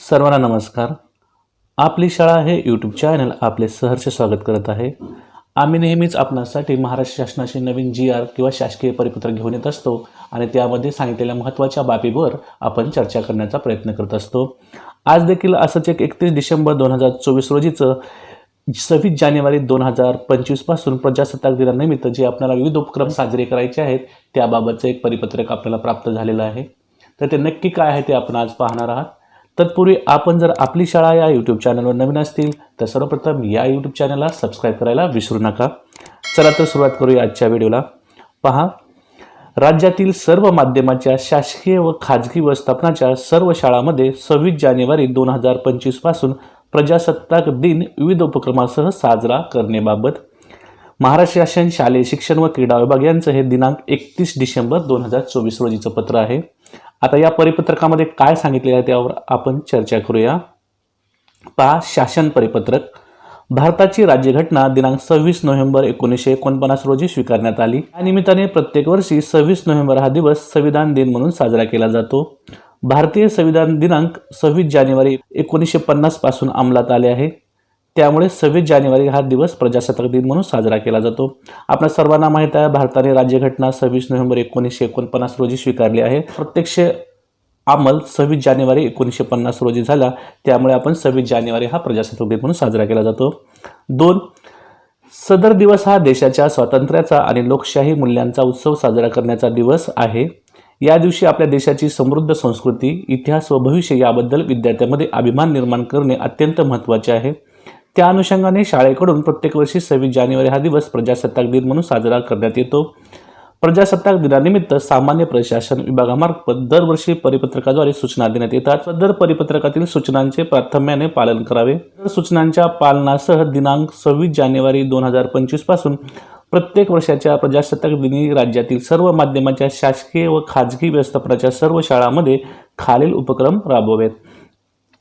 सर्वांना नमस्कार. आपली शाळा हे यूट्यूब चॅनल आपले सहर्ष स्वागत करत आहे. आम्ही नेहमीच आपणासाठी महाराष्ट्र शासनाचे नवीन जी आर किंवा शासकीय परिपत्रक घेऊन येत असतो आणि त्यामध्ये सांगितलेल्या महत्त्वाच्या बाबीवर आपण चर्चा करण्याचा प्रयत्न करत असतो. आज देखील असंच एक एकतीस डिसेंबर दोन हजार चोवीस रोजीचं सव्वीस जानेवारी दोन हजार पंचवीसपासून प्रजासत्ताक दिनानिमित्त जे आपल्याला विविध उपक्रम साजरे करायचे आहेत त्याबाबतचं एक परिपत्रक आपल्याला प्राप्त झालेलं आहे. तर ते नक्की काय आहे ते आपण आज पाहणार आहात. तत्पूर्वी आपण जर आपली शाळा या यूट्यूब चॅनलवर नवीन असतील तर सर्वप्रथम या यूट्यूब चॅनलला सबस्क्राईब करायला विसरू नका. चला तर सुरुवात करूया आजच्या व्हिडिओला. पहा राज्यातील सर्व माध्यमाच्या शासकीय व खाजगी व्यवस्थापनाच्या सर्व शाळांमध्ये सव्वीस जानेवारी दोन हजार पंचवीसपासून प्रजासत्ताक दिन विविध उपक्रमासह साजरा करण्याबाबत महाराष्ट्र शासन शालेय शिक्षण व क्रीडा विभाग यांचं हे दिनांक एकतीस डिसेंबर दोन हजार चोवीस रोजीचं पत्र आहे. आता या परिपत्रकामध्ये काय सांगितले आहे त्यावर आपण चर्चा करूया. पहा शासन परिपत्रक. भारताची राज्यघटना दिनांक सव्वीस नोव्हेंबर एकोणीसशे एकोणपन्नास रोजी स्वीकारण्यात आली. या निमित्ताने प्रत्येक वर्षी सव्वीस नोव्हेंबर हा दिवस संविधान दिन म्हणून साजरा केला जातो. भारतीय संविधान दिनांक सव्वीस जानेवारी एकोणीसशे पन्नासपासून अंमलात आले आहे. त्यामुळे सव्वीस जानेवारी हा दिवस प्रजासत्ताक दिन म्हणून साजरा केला जातो. आपल्या सर्वांना माहीत आहे भारताने राज्यघटना सव्वीस नोव्हेंबर एकोणीसशे एकोणपन्नास रोजी स्वीकारली आहे. प्रत्यक्ष अंमल सव्वीस जानेवारी एकोणीसशे पन्नास रोजी झाला. त्यामुळे आपण सव्वीस जानेवारी हा प्रजासत्ताक दिन म्हणून साजरा केला जातो. दोन सदर दिवस हा देशाच्या स्वातंत्र्याचा आणि लोकशाही मूल्यांचा उत्सव साजरा करण्याचा दिवस आहे. या दिवशी आपल्या देशाची समृद्ध संस्कृती इतिहास व भविष्य याबद्दल विद्यार्थ्यांमध्ये अभिमान निर्माण करणे अत्यंत महत्त्वाचे आहे. त्या अनुषंगाने शाळेकडून प्रत्येक वर्षी सव्वीस जानेवारी हा दिवस प्रजासत्ताक दिन म्हणून साजरा करण्यात येतो. प्रजासत्ताक दिनानिमित्त सामान्य प्रशासन विभागामार्फत दरवर्षी परिपत्रकाद्वारे सूचना देण्यात येतात. दर परिपत्रकातील सूचनांचे प्राथम्याने पालन करावे. तर सूचनांच्या पालनासह दिनांक सव्वीस जानेवारी दोन हजार पंचवीसपासून प्रत्येक वर्षाच्या प्रजासत्ताक दिनी राज्यातील सर्व माध्यमाच्या शासकीय व खाजगी व्यवस्थापनाच्या सर्व शाळांमध्ये खालील उपक्रम राबवावेत.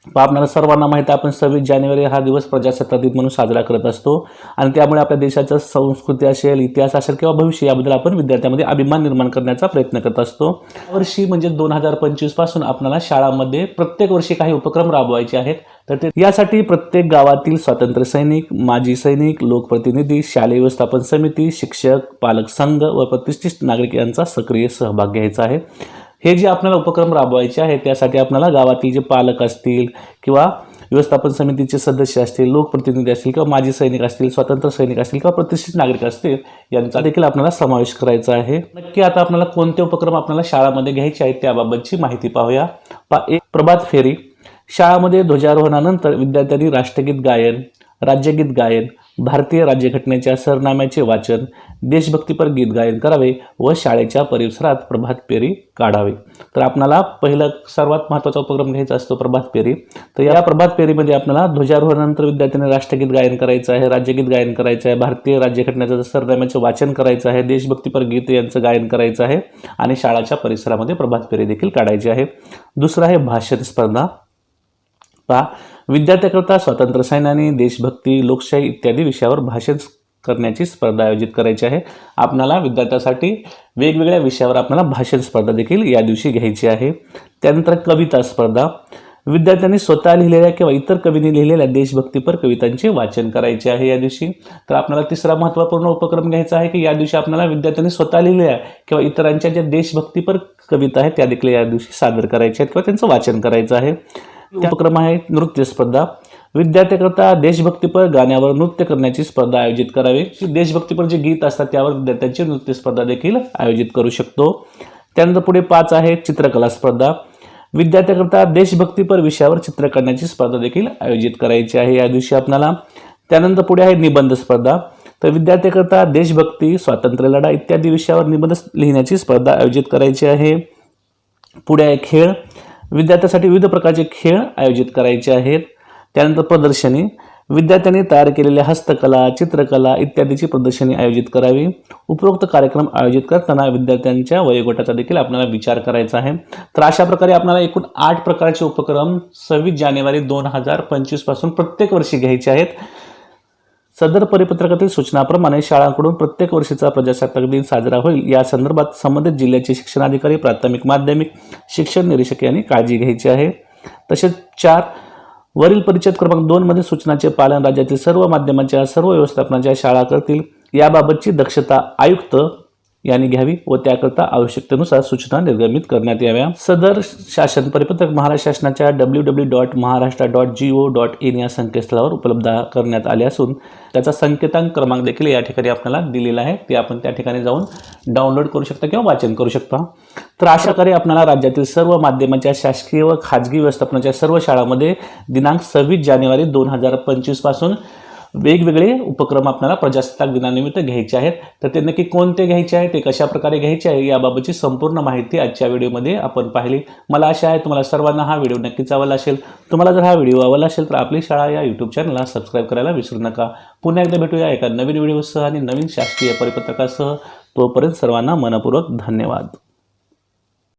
आपणाला आपल्याला सर्वांना माहिती आहे आपण सव्वीस जानेवारी हा दिवस प्रजासत्ताक दिन म्हणून साजरा करत असतो. आणि त्यामुळे आपल्या देशाचं संस्कृती असेल इतिहास असेल किंवा भविष्य याबद्दल आपण विद्यार्थ्यांमध्ये अभिमान निर्माण करण्याचा प्रयत्न करत असतो. वर्षी म्हणजे दोन हजार पंचवीसपासून आपल्याला शाळांमध्ये प्रत्येक वर्षी काही उपक्रम राबवायचे आहेत. तर ते यासाठी प्रत्येक गावातील स्वातंत्र्य सैनिक माजी सैनिक लोकप्रतिनिधी शालेय व्यवस्थापन समिती शिक्षक पालक संघ व प्रतिष्ठित नागरिक यांचा सक्रिय सहभाग घ्यायचा आहे. हे जे आपल्याला उपक्रम राबवायचे आहे त्यासाठी आपल्याला गावातील जे पालक असतील किंवा व्यवस्थापन समितीचे सदस्य असतील लोकप्रतिनिधी असतील किंवा माजी सैनिक असतील स्वतंत्र सैनिक असतील किंवा प्रतिष्ठित नागरिक असतील यांचा देखील आपल्याला समावेश करायचा आहे. नक्की आता आपल्याला कोणते उपक्रम आपल्याला शाळामध्ये घ्यायचे आहेत त्याबाबतची माहिती पाहूया. पा एक प्रभात फेरी. शाळामध्ये ध्वजारोहणानंतर विद्यार्थ्यांनी राष्ट्रगीत गायन राज्यगीत गायन भारतीय राज्यघटनेच्या सरनाम्याचे वाचन देशभक्तीपर गीत गायन करावे व शाळेच्या परिसरात प्रभात फेरी काढावे. तर आपणाला पहिलं सर्वात महत्त्वाचा उपक्रम घ्यायचा असतो प्रभात फेरी. तर या प्रभात फेरीमध्ये आपल्याला ध्वजारोहणानंतर विद्यार्थ्यांनी राष्ट्रगीत गायन करायचं आहे राज्यगीत गायन करायचं आहे भारतीय राज्यघटनेचं सरनाम्याचं वाचन करायचं आहे देशभक्तीपर गीत यांचं गायन करायचं आहे आणि शाळाच्या परिसरामध्ये प्रभात फेरी देखील काढायची आहे. दुसरं आहे भाषण स्पर्धा. पहा विद्यार्थ्याकरता स्वातंत्र्य सैनानी देशभक्ती लोकशाही इत्यादी विषयावर भाषण करण्याची स्पर्धा आयोजित करायची आहे. आपणाला विद्यार्थ्यासाठी वेगवेगळ्या विषयावर आपल्याला भाषण स्पर्धा देखील या दिवशी घ्यायची आहे. त्यानंतर कविता स्पर्धा. विद्यार्थ्यांनी स्वतः लिहिलेल्या किंवा इतर कवींनी लिहिलेल्या देशभक्तीपर कवितांचे वाचन करायचे आहे या दिवशी. तर आपल्याला तिसरा महत्त्वपूर्ण उपक्रम घ्यायचा आहे की या दिवशी आपल्याला विद्यार्थ्यांनी स्वतः लिहिलेल्या किंवा इतरांच्या ज्या देशभक्तीपर कविता आहेत त्या देखील या दिवशी सादर करायच्या आहेत किंवा त्यांचं वाचन करायचं आहे. उपक्रम आहे नृत्य स्पर्धा. विद्यार्थ्याकरता देशभक्तीपर गाण्यावर नृत्य करण्याची स्पर्धा आयोजित करावी. देशभक्तीपर जे गीत असतात त्यावर विद्यार्थ्यांची नृत्य स्पर्धा देखील आयोजित करू शकतो. त्यानंतर पुढे पाच आहे चित्रकला स्पर्धा. विद्यार्थ्याकरता देशभक्तीपर विषयावर चित्र काढण्याची स्पर्धा देखील आयोजित करायची आहे या दिवशी आपणाला. त्यानंतर पुढे आहे निबंध स्पर्धा. तर विद्यार्थ्याकरता देशभक्ती स्वातंत्र्य लढा इत्यादी विषयावर निबंध लिहिण्याची स्पर्धा आयोजित करायची आहे. पुढे आहे खेळ. विद्यार्थ्यासाठी विविध प्रकारचे खेळ आयोजित करायचे आहेत. त्यानंतर प्रदर्शनी. विद्यार्थ्यांनी तयार केलेल्या हस्तकला चित्रकला इत्यादीची प्रदर्शनी आयोजित करावी. उपरोक्त कार्यक्रम आयोजित करताना विद्यार्थ्यांच्या वयोगटाचा देखील आपल्याला विचार करायचा आहे. तर अशा प्रकारे आपल्याला एकूण आठ प्रकारचे उपक्रम सव्वीस जानेवारी दोन हजार पंचवीसपासून प्रत्येक वर्षी घ्यायचे आहेत. सदर परिपत्रकातील सूचनाप्रमाणे शाळांकडून प्रत्येक वर्षीचा प्रजासत्ताक दिन साजरा होईल. या संदर्भात संबंधित जिल्ह्याचे शिक्षणाधिकारी प्राथमिक माध्यमिक शिक्षण निरीक्षक यांनी काळजी घ्यायची आहे. तसेच चार वरील परिच्छेद क्रमांक दोन मध्ये सूचनाचे पालन राज्यातील सर्व माध्यमांच्या सर्व व्यवस्थापनाच्या शाळा करतील. याबाबतची दक्षता आयुक्त यांनी घ्यावी व त्याकरता आवश्यकतेनुसार सूचना निर्गमित करण्यात याव्या. सदर शासन परिपत्रक महाराष्ट्र शासनाच्या W W dot Maharashtra dot G O dot in या संकेतस्थळावर उपलब्ध करण्यात आले असून त्याचा संकेतांक क्रमांक देखील या ठिकाणी आपल्याला दिलेला आहे. ते आपण त्या ठिकाणी जाऊन डाउनलोड करू शकता किंवा वाचन करू शकता. तर अशा प्रकारे आपल्याला राज्यातील सर्व माध्यमांच्या शासकीय व खाजगी व्यवस्थापनाच्या सर्व शाळांमध्ये दिनांक सव्वीस जानेवारी दोन हजार पंचवीसपासून वेगवेगळे उपक्रम आपल्याला प्रजासत्ताक दिनानिमित्त घ्यायचे आहेत. तर ते नक्की कोणते घ्यायचे आहे ते कशा प्रकारे घ्यायचे आहे याबाबतची संपूर्ण माहिती आजच्या व्हिडिओमध्ये आपण पाहिली. मला आशा आहे तुम्हाला सर्वांना हा व्हिडिओ नक्कीच आवडला असेल. तुम्हाला जर हा व्हिडिओ आवडला असेल तर आपली शाळा या यूट्यूब चॅनलला सबस्क्राईब करायला विसरू नका. पुन्हा एकदा भेटूया एका नवीन व्हिडिओसह आणि नवीन शासकीय परिपत्रकासह. तोपर्यंत सर्वांना मनपूर्वक धन्यवाद.